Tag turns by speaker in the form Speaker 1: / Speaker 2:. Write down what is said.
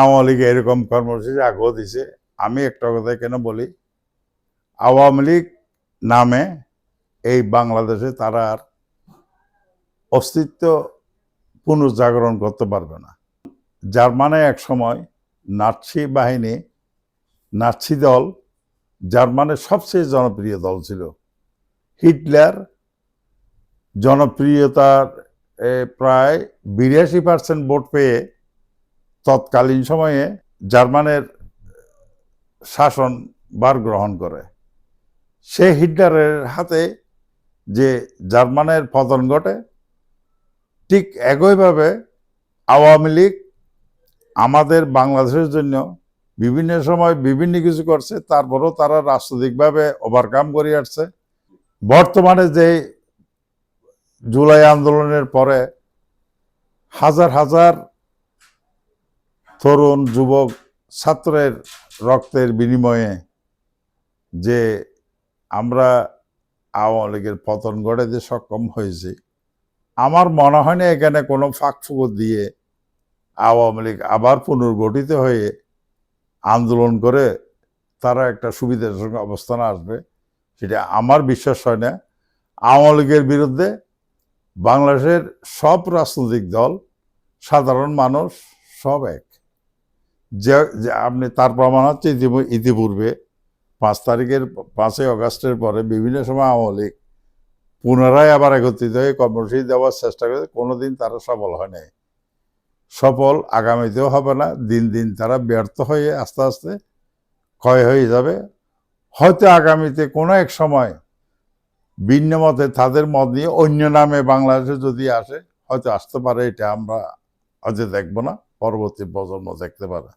Speaker 1: আওয়ামী লীগ এরকম কর্মসূচি আগেও দিছে। আমি একটা কথা কেন বলি? আওয়ামী লীগ নামে এই বাংলাদেশে তারা আর অস্তিত্ব পুনর্জাগরণ করতে পারবে না। জার্মানে এক সময় নাৎসি বাহিনী, নাৎসি দল জার্মানের সবচেয়ে জনপ্রিয় দল ছিল। হিটলার জনপ্রিয়তার প্রায় বিরাশি পার্সেন্ট ভোট পেয়ে তৎকালীন সময়ে জার্মানের শাসন বার গ্রহণ করে। সে হিটলারের হাতে যে জার্মানের পতন ঘটে, ঠিক একইভাবে আওয়ামী লীগ আমাদের বাংলাদেশের জন্য বিভিন্ন সময় বিভিন্ন কিছু করছে, তারপরেও তারা রাজনৈতিকভাবে ওভারকাম করে আসছে। বর্তমানে যে জুলাই আন্দোলনের পরে হাজার হাজার তরুণ যুবক ছাত্রের রক্তের বিনিময়ে যে আমরা আওয়ামী লীগের পতন ঘটাতে সক্ষম হয়েছি, আমার মনে হয় না এখানে কোনো ফাঁকফুকর দিয়ে আওয়ামী লীগ আবার পুনর্গঠিত হয়ে আন্দোলন করে তারা একটা সুবিধার সঙ্গে অবস্থানে আসবে, সেটা আমার বিশ্বাস হয় না। আওয়ামী লীগের বিরুদ্ধে বাংলাদেশের সব রাজনৈতিক দল, সাধারণ মানুষ সব এক। যে আপনি তার প্রমাণ হচ্ছে ইতিপূ- ইতিপূর্বে পাঁচ তারিখের, পাঁচই অগাস্টের পরে বিভিন্ন সময় আওয়ামী লীগ পুনরায় আবার একত্রিত হয়ে কর্মসূচি দেওয়ার চেষ্টা করে কোনোদিন তারা সফল হয় নাই। সফল আগামীতেও হবে না। দিন দিন তারা ব্যর্থ হয়ে আস্তে আস্তে ক্ষয় হয়ে যাবে। হয়তো আগামীতে কোনো এক সময় ভিন্ন মতে তাদের মত নিয়ে অন্য নামে বাংলাদেশে যদি আসে, হয়তো আসতে পারে, এটা আমরা হয়তো দেখব না। পরবর্তী প্রজন্ম দেখতে পারে।